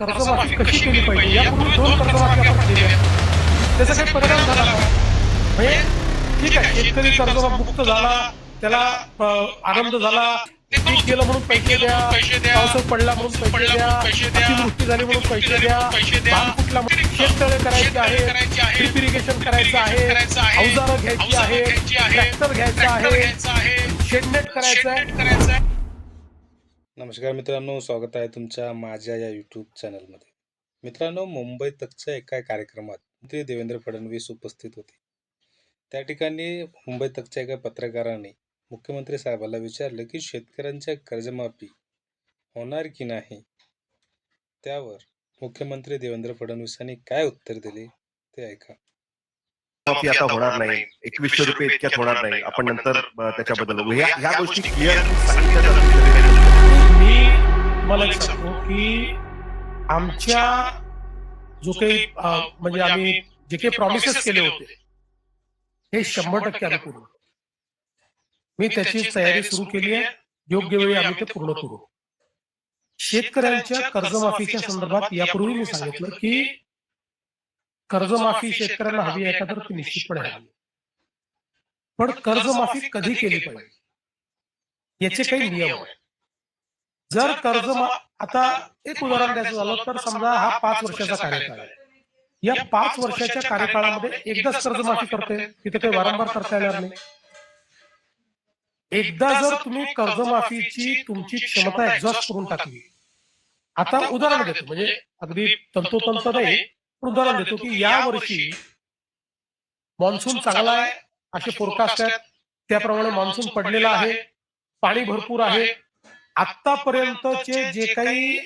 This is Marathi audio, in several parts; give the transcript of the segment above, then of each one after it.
कर्जमाफी कशी केली पाहिजे? यापूर्वी दोन कर्जमाफी आपण केल्या त्याचा काही परिणाम झाला का म्हणजे ठीक आहे शेतकरी कर्जमुक्त झाला त्याला आनंद झाला. पीक गेलं म्हणून पैसे द्या. पावसात पडला म्हणून पैसे द्या. अतिवृष्टी झाली म्हणून पैसे द्या. बांध फुटला म्हणून? शेततळे करायचे आहे ड्रिप इरिगेशन करायचं आहे. अवजारं घ्यायची आहे. ट्रॅक्टर घ्यायचा आहे. शेडनेट करायचं आहे. नमस्कार मित्रांनो स्वागत आहे तुमच्या माझ्या या यूट्यूब चॅनलमध्ये मित्रांनो मुंबई तकच्या एका कार्यक्रमात मंत्री देवेंद्र फडणवीस उपस्थित होते. त्या ठिकाणी मुंबई तकच्या एका पत्रकाराने मुख्यमंत्री साहेबाला विचारले की शेतकऱ्यांच्या कर्जमाफी होणार की नाही? त्यावर मुख्यमंत्री देवेंद्र फडणवीसांनी काय उत्तर दिले ते ऐका. माफी आता होणार नाही. एकवीसशे रुपये इतक्यात होणार नाही. आपण नंतर त्याच्याबद्दल ह्या गोष्टी क्लिअर सांगितल्या जातात तुम्हाला एक सांगतो की आमच्या जो काही अ, म्हणजे आम्ही जे काही प्रॉमिसेस केले होते हे शंभर टक्के आम्ही पूर्ण. मी त्याची तयारी सुरू केली आहे. योग्य वेळी आम्ही ते पूर्ण करू. शेतकऱ्यांच्या कर्जमाफीच्या संदर्भात यापूर्वी मी सांगितलं की कर्जमाफी शेतकऱ्यांना हवी आहे का तर ती निश्चितपणे हवी पण कर्जमाफी कधी केली पाहिजे? याचे काही नियम आहेत. जर कर्ज आता एक उदाहरण द्यायचं झालं तर समजा हा पाच वर्षाचा कार्यकाळ आहे. या पाच वर्षाच्या कार्यकाळामध्ये एकदाच कर्जमाफी करते तिथे काही वारंवार करता येणार नाही. एकदा जर तुम्ही कर्जमाफीची तुमची क्षमता एक्झॉस्ट करून टाकली. आता उदाहरण देतो म्हणजे अगदी तंतोतंत नाही पण उदाहरण देतो की या वर्षी मान्सून चांगला आहे असे फोरकास्ट आहेत त्याप्रमाणे मान्सून पडलेला आहे पाणी भरपूर आहे आतापर्यंतचे जे काही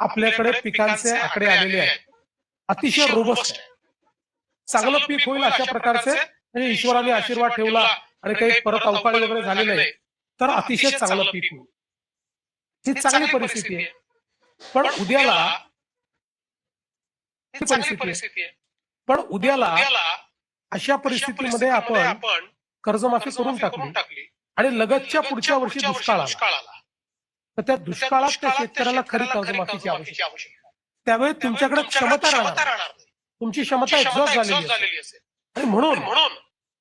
आपल्याकडे पिकांचे आकडे आलेले आहेत अतिशय रोबस्ट चांगलं पीक होईल अशा प्रकारचे म्हणजे ईश्वराने आशीर्वाद ठेवला आणि काही परत अवकाळी वगैरे झाले नाही. तर अतिशय चांगलं पीक होईल. ही चांगली परिस्थिती आहे. पण उद्याला परिस्थिती आहे. पण उद्याला अशा परिस्थितीमध्ये आपण कर्जमाफी करून टाकली आणि लगतच्या पुढच्या वर्षी दुष्काळ आला. तर त्या दुष्काळात त्या शेतकऱ्याला खरी कर्जमाफीची आवश्यकता. आहे. त्यावेळी तुमच्याकडे क्षमता राहणार. नाही. तुमची क्षमता एक्झॉस्ट झालेली असेल. आणि म्हणून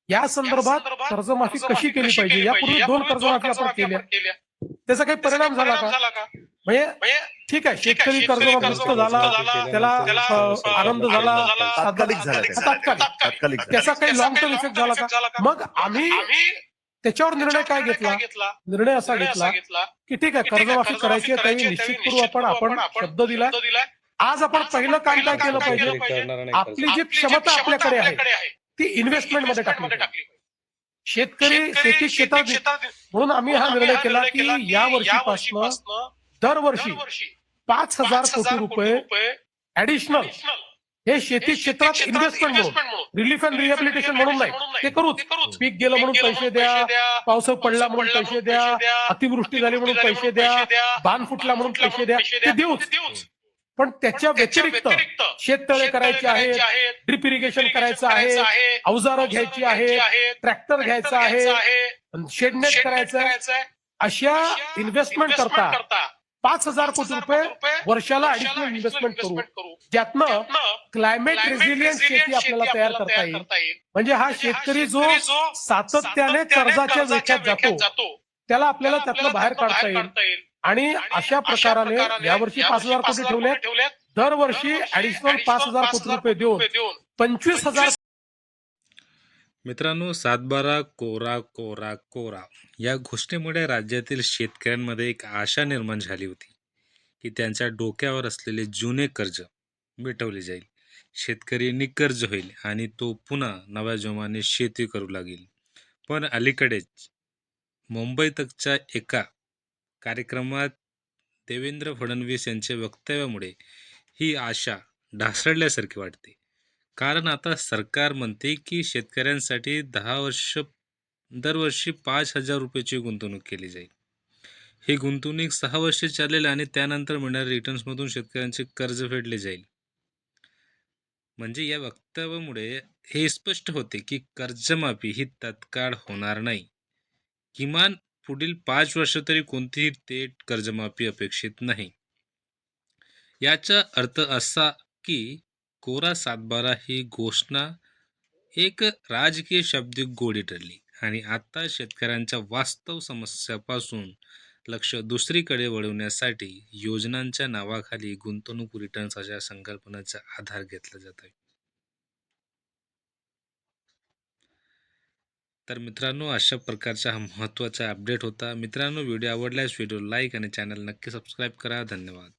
या संदर्भात कर्जमाफी कशी केली पाहिजे? यापूर्वी दोन कर्जमाफी आपण केल्या. त्याचा काही परिणाम झाला का? म्हणजे ठीक आहे शेतकरी कर्जमुक्त झाला त्याला आनंद झाला तात्कालिक झाला त्याचा. तात्कालिक तात्कालिक झालं. त्याचा काही लॉंग टर्म इफेक्ट झाला का? मग आम्ही त्याच्यावर निर्णय काय घेतला? निर्णय असा घेतला की ठीक आहे कर्जमाफी करायची आहे त्यावेळी निश्चित करू आपण आपण शब्द दिलाय. आज आपण पहिलं काम काय केलं पाहिजे. आपली जी क्षमता आपल्याकडे आहे ती इन्व्हेस्टमेंटमध्ये टाकली. शेतकरी शेती क्षेत्रात म्हणून आम्ही हा निर्णय केला की या वर्षीपासून दरवर्षी पाच हजार कोटी रुपये ऍडिशनल हे शेती क्षेत्रात इन्व्हेस्टमेंट म्हणून रिलीफ अँड रिहॅबिलिटेशन म्हणून नाही. ते करूच. पीक गेलं म्हणून पैसे द्या. पावस पडला म्हणून पैसे द्या. अतिवृष्टी झाली म्हणून पैसे द्या. बांध फुटला म्हणून पैसे द्या. ते देऊच. पण त्याच्या व्यतिरिक्त शेततळे करायचे आहेत. ड्रिप इरिगेशन करायचं आहे. अवजारं घ्यायची आहे ट्रॅक्टर घ्यायचा आहे. शेडनेट करायचं आहे. अशा इन्व्हेस्टमेंट करता. पाच हजार कोटी रुपये वर्षाला ऍडिशनल इन्व्हेस्टमेंट करू. ज्यातनं क्लायमेट रेझिलियन्स शेती आपल्याला तयार करता येईल. म्हणजे हा शेतकरी जो सातत्याने कर्जाच्या वेख्यात जातो त्याला आपल्याला त्यातनं बाहेर काढता येईल. आणि अशा प्रकाराने यावर्षी पाच हजार कोटी ठेवले दरवर्षी ऍडिशनल पाच हजार कोटी रुपये देऊन पंचवीस हजार मित्रांनो सातबारा कोरा कोरा कोरा या घोषणेमुळे राज्यातील शेतकऱ्यांमध्ये एक आशा निर्माण झाली होती की त्यांच्या डोक्यावर असलेले जुने कर्ज मिटवले जाईल. शेतकरी निकर्ज होईल आणि तो पुन्हा नव्या जोमाने शेती करू लागेल. पण अलीकडेच मुंबई तकच्या एका कार्यक्रमात देवेंद्र फडणवीस यांच्या वक्तव्यामुळे ही आशा ढासळल्यासारखी वाटते. कारण आता सरकार म्हणते की शेतकऱ्यांसाठी दहा वर्ष दरवर्षी पाच हजार रुपयाची गुंतवणूक केली जाईल. ही गुंतवणूक सहा वर्षे चालेल आणि त्यानंतर मिळणाऱ्या रिटर्न्समधून शेतकऱ्यांचे कर्ज फेडले जाईल. म्हणजे या वक्तव्यामुळे हे स्पष्ट होते की कर्जमाफी ही तत्काळ होणार नाही. किमान पुढील पाच वर्ष तरी कोणतीही थेट कर्जमाफी अपेक्षित नाही. याचा अर्थ असा की कोरा सातबारा ही घोषणा एक राजकीय शब्दिक गोडी ठरली. आणि आता शेतकऱ्यांच्या वास्तव समस्यापासून लक्ष दुसरीकडे वळवण्यासाठी योजनांच्या नावाखाली गुंतवणूक रिटर्न्स अशा संकल्पनाचा आधार घेतला जात आहे. तर मित्रांनो अशा प्रकारचा हा महत्त्वाचा अपडेट होता. मित्रांनो व्हिडिओ आवडल्यास व्हिडिओ लाईक आणि चॅनल नक्की सबस्क्राईब करा. धन्यवाद.